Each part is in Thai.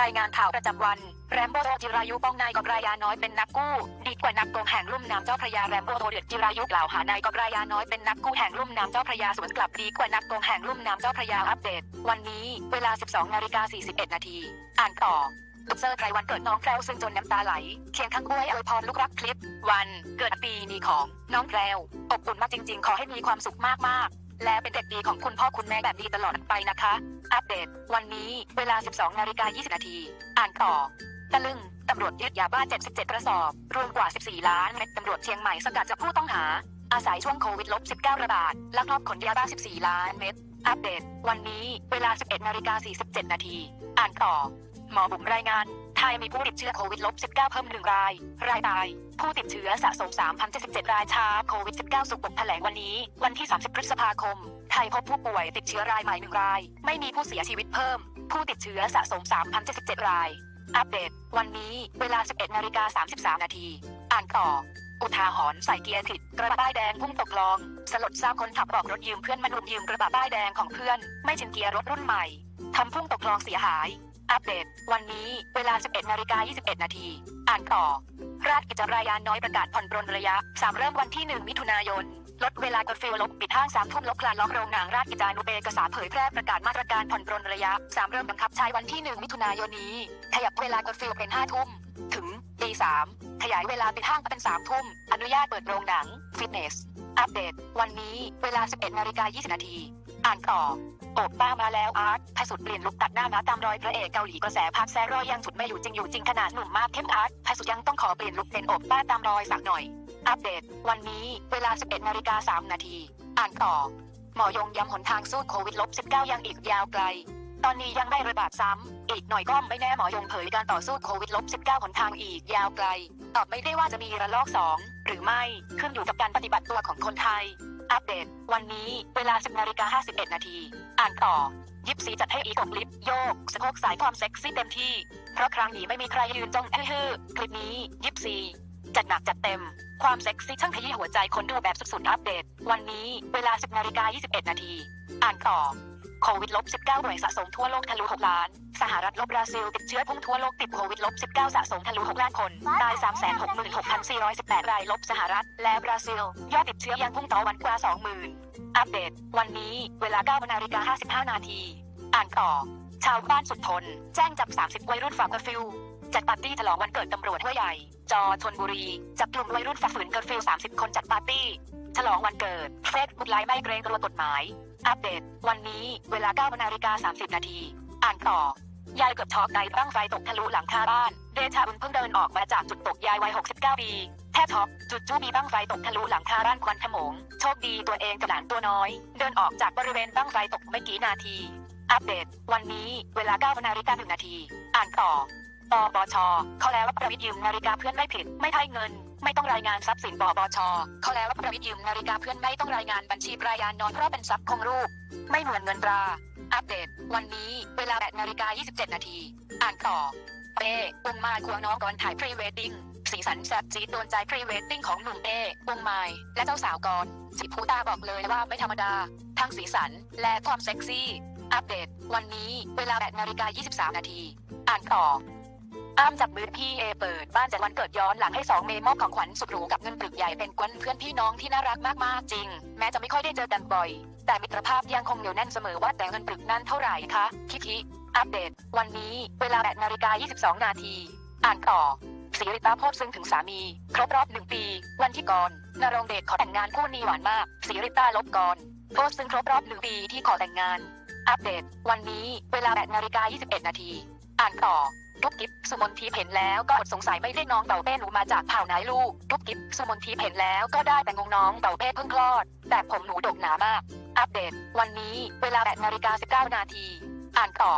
รายงานข่าวประจำวัน แรมโบ้จิรายุป้องนายกบรายาน้อยเป็นนักกู้ ดีกว่านักโกงแห่งลุ่มน้ำเจ้าพระยาแรมโบ้เดือดจิรายุกล่าวหานายกบรายาน้อยเป็นนักกู้แห่งลุ่มน้ำเจ้าพระยาสวนกลับดีกว่านักโกงแห่งลุ่มน้ำเจ้าพระยาอัปเดต วันนี้เวลา 12นาฬิกา41นาทีอ่านต่อลูกเซอร์ไพรวันเกิดน้องแพรวซึ่งจนน้ำตาไหล เคียงข้างกล้วยอวยพรลูกรักคลิป วันเกิดปีนี้ของน้องแพรวอบอุ่นมากจริง ๆ ขอให้มีความสุขมากๆและเป็นเด็กดีของคุณพ่อคุณแม่แบบนี้ตลอดไปนะคะ อัปเดต วันนี้เวลา 12 นาฬิกา 20 นาที อ่านต่อ ตะลึง ตำรวจยึดยาบ้า 77 กระสอบ รวมกว่า 14 ล้านเม็ดตำรวจเชียงใหม่สกัดจับผู้ต้องหา อาศัยช่วงโควิดลบ19 ระบาด ลักลอบขนยาบ้า 14 ล้านเม็ด อัปเดต วันนี้เวลา 11 นาฬิกา 47 นาที อ่านต่อ หมอบุ๋มรายงาน ไทยมีผู้ติดเชื้อโควิดลบ 19 เพิ่มหนึ่งราย รายตาย ผู้ติดเชื้อสะสม 3,077 รายชาโควิด 19 สุกบกแถลงวันนี้ วันที่ 30 พฤษภาคม ไทยพบผู้ป่วยติดเชื้อรายใหม่หนึ่งราย ไม่มีผู้เสียชีวิตเพิ่ม ผู้ติดเชื้อสะสม 3,077 ราย อัปเดต วันนี้เวลา 11นาฬิกา33 นาที อ่านต่อ อุทาหรณ์ใส่เกียร์ผิด กระบะป้ายแดงพุ่งตกคลอง สลดทราบคนขับบอกรถยืมเพื่อนมานุนยืมกระบะป้ายแดงของเพื่อน ไม่ชินเกียร์รถรุ่นใหม่ทำพุ่งตกคลองเสียหาย อัปเดต วันนี้เวลา 11นาฬิกา21 นาที อ่านต่อ ราชกิจรายานน้อยประกาศผ่อนปรนระยะ 3 เริ่มวันที่ 1 มิถุนายน ลดเวลากดฟิลลบปิดห้าง3ทุ่มลบคลานล็อกโรงหนังราชกิจจานุเบกษาเผยแพร่ประกาศมาตรการผ่อนปรนระยะ 3 เริ่มบังคับใช้วันที่ 1 มิถุนายนนี้ ขยับเวลากดฟิลเป็น 5 ทุ่ม ถึงตี3ขยายเวลาปิดห้างเป็น 3 ทุ่ม อนุญาตเปิดโรงหนัง ฟิตเนส อัปเดต วันนี้เวลา 11นาฬิกา20 นาที อ่านต่อ โอบป้ามาแล้วอาร์ตพสุดเปลี่ยนลุกตัดหน้าม้าตามรอยพระเอกเกาหลีกระแสพักแซรอยยังฉุดไม่อยู่จริงอยู่จริงขนาดหนุ่มมากเข้มอาร์ตพสุดยังต้องขอเปลี่ยนลุกเป็นโอบป้าตามรอยสักหน่อย อัปเดต วันนี้เวลา 11นาฬิกา3นาที อ่านต่อ หมอยงย้ำหนทางสู้โควิดลบ19ยังอีกยาวไกล ตอนนี้ยังไม่ระบาดซ้ำ อีกหน่อยก็ไม่แน่หมอยงเผยการต่อสู้โควิดลบ19หนทางอีกยาวไกล ตอบไม่ได้ว่าจะมีระลอก2หรือไม่ขึ้นอยู่กับการปฏิบัติตัวของคนไทย อัปเดต วันนี้เวลา10นาฬิกา51นาที อ่านต่อ ยิปซีจัดให้อีกกลิปโยกสะโพกสายความเซ็กซี่เต็มที่ เพราะครั้งนี้ไม่มีใครยืนจ้องฮือคลิปนี้ยิปซีจัดหนักจัดเต็ม ความเซ็กซี่ช่างขยี้หัวใจคนดูแบบสุดๆอัปเดต วันนี้เวลา 10นาฬิกา21 นาที อ่านต่อ โควิดลบ19รายสะสมทั่วโลกทะลุ 6 ล้าน สหรัฐลบบราซิล ติดเชื้อพุ่งทั่วโลกติดโควิดลบ19สะสมทะลุ 6 ล้านคน ตาย 366,418 รายลบสหรัฐ และบราซิล ยอดติดเชื้อยังพุ่งต่อวันกว่า 20,000 อัปเดต วันนี้เวลา9นาฬิกา55 นาที อ่านต่อ ชาวบ้านสุดทน แจ้งจับ 30 วัยรุ่นฝ่าเคอร์ฟิวจัดปาร์ตี้ฉลองวันเกิดตำรวจห้วยใหญ่ จอชนบุรี จับกลุ่มวัยรุ่นฝ่าฝืนเคอร์ฟิว30 คนจัดปาร์ตี้ ฉลองวันเกิดเฟซบุ๊กไลฟ์ไม่เกรงกลัวกฎหมาย อัปเดต วันนี้เวลา9นาฬิกา30 นาที อ่านต่อ ยายเกือบช็อกในบ้างไฟตกทะลุหลังคาบ้าน เดชาบุญเพิ่งเดินออกมาจากจุดตกยายวัย 69 ปี แทบช็อก จุดจู่มีบ้างไฟตกทะลุหลังคาบ้านควันขโมง โชคดีตัวเองกับหลานตัวน้อย เดินออกจากบริเวณบ้างไฟตกไม่กี่นาที อัปเดต วันนี้เวลา9นาฬิกา1นาที อ่านต่อปปชเขาแล้วว่าประวิทย์ยืมนาฬิกาเพื่อนไม่ผิด ไม่ให้เงิน ไม่ต้องรายงานทรัพย์สินปปชเขาแล้วประวิทย์ยืมนาฬิกาเพื่อนไม่ต้องรายงานบัญชีรายานนอนเพราะเป็นทรัพย์คงรูป ไม่เหมือนเงินตรา อัปเดต วันนี้ เวลา8นาฬิกา27 นาที อ่านต่อเป้วงมาควงน้องก่อนถ่ายพรีเวดดิ้งสีสันแซบจีดโดนใจพรีเวดดิ้งของหนุ่มเป้วงไม้และเจ้าสาวก่อนสิภูตาบอกเลยว่าไม่ธรรมดา ทั้งสีสันและความเซ็กซี่ อัปเดต วันนี้ เวลา8นาฬิกา23 นาที อ่านต่อ อ้ามจับมือพี่เอเปิดบ้านจัดวันเกิดย้อนหลังให้2เมมอบของขวัญสุดหรูกับเงินปึกใหญ่เป็นกวนเพื่อนพี่น้องที่น่ารักมากๆจริง แม้จะไม่ค่อยได้เจอกันบ่อย แต่มิตรภาพยังคงเหนียวแน่นเสมอว่าแต่เงินปึกนั้นเท่าไหร่คะคิคิอัปเดต วันนี้เวลา8นาฬิกา22 นาทีอ่านต่อสีริตาโพสซึ่งถึงสามี ครบรอบหนึ่งปี วันที่ก่อนนรงเดชขอแต่งงานคู่นี้หวานมากสีริตาลบก่อนโพสซึ่งครบรอบหนึ่งปีที่ขอแต่งงาน อัปเดต วันนี้เวลา8นาฬิกา21 นาทีอ่านต่อ ทุกกิฟสุมนทีเห็นแล้วก็อดสงสัยไม่ได้น้องเต่าเป้หนูมาจากเผ่าไหนลูกทุกกิฟสุมนทีเห็นแล้วก็ได้แต่งงน้องเต่าเป้เพิ่งคลอด แต่ผมหนูดกหนามาก อัปเดต วันนี้เวลา8นาฬิกา19นาทีอ่านต่อ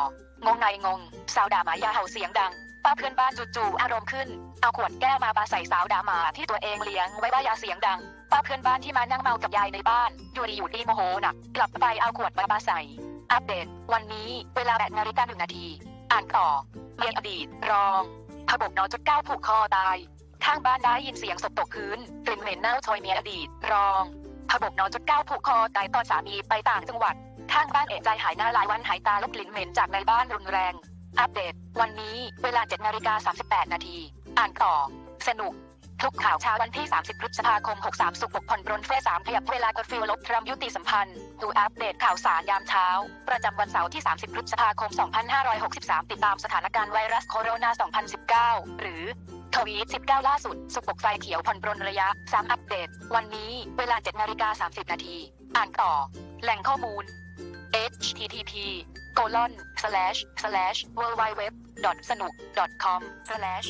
งงในงง สาวด่าหมายาเห่าเสียงดังป้าเพื่อนบ้านจู่ๆอารมณ์ขึ้น เอาขวดแก้วมาปาใส่สาวด่าหมาที่ตัวเองเลี้ยงไว้ว่ายาเสียงดังป้าเพื่อนบ้านที่มานั่งเมากับยายในบ้านอยู่ดีอยู่ดีโมโหหนักกลับไปเอาขวดมาปาใส่ อัปเดต วันนี้เวลา8นาฬิกา1นาทีอ่านต่อ เมียอดีต รองขบกนองจุดเก้าผูกคอตาย ข้างบ้านได้ยินเสียงศพตกพื้นกลิ่นเหม็นเน่าชอยเมียอดีต รองขบกนองจุดเก้าผูกคอตายตอนสามีไปต่างจังหวัด ข้างบ้านเอะใจหายหน้าหลายวันหายตาลบกลิ่นเหม็นจากในบ้านรุนแรง อัปเดต วันนี้เวลา7นาฬิกา38นาทีอ่านต่อ สนุก ทุกข่าวเช้าวันที่ 30 พฤษภาคม 63 สุกบกผ่อนปรนเฟส3ขยับเวลากดฟิลลบทรัมยุติสัมพันธ์ ดูอัปเดตข่าวสารยามเช้า ประจำวันเสาร์ที่ 30 พฤษภาคม 2563 ติดตามสถานการณ์ไวรัสโคโรนา 2019 หรือทวีต19 ล่าสุด สุกบกไฟเขียวผ่อนปรนระยะ 3 อัปเดต วันนี้เวลา7นาฬิกา30 นาที อ่านต่อ แหล่งข้อมูล http colon slash slash w w w สนุก com slash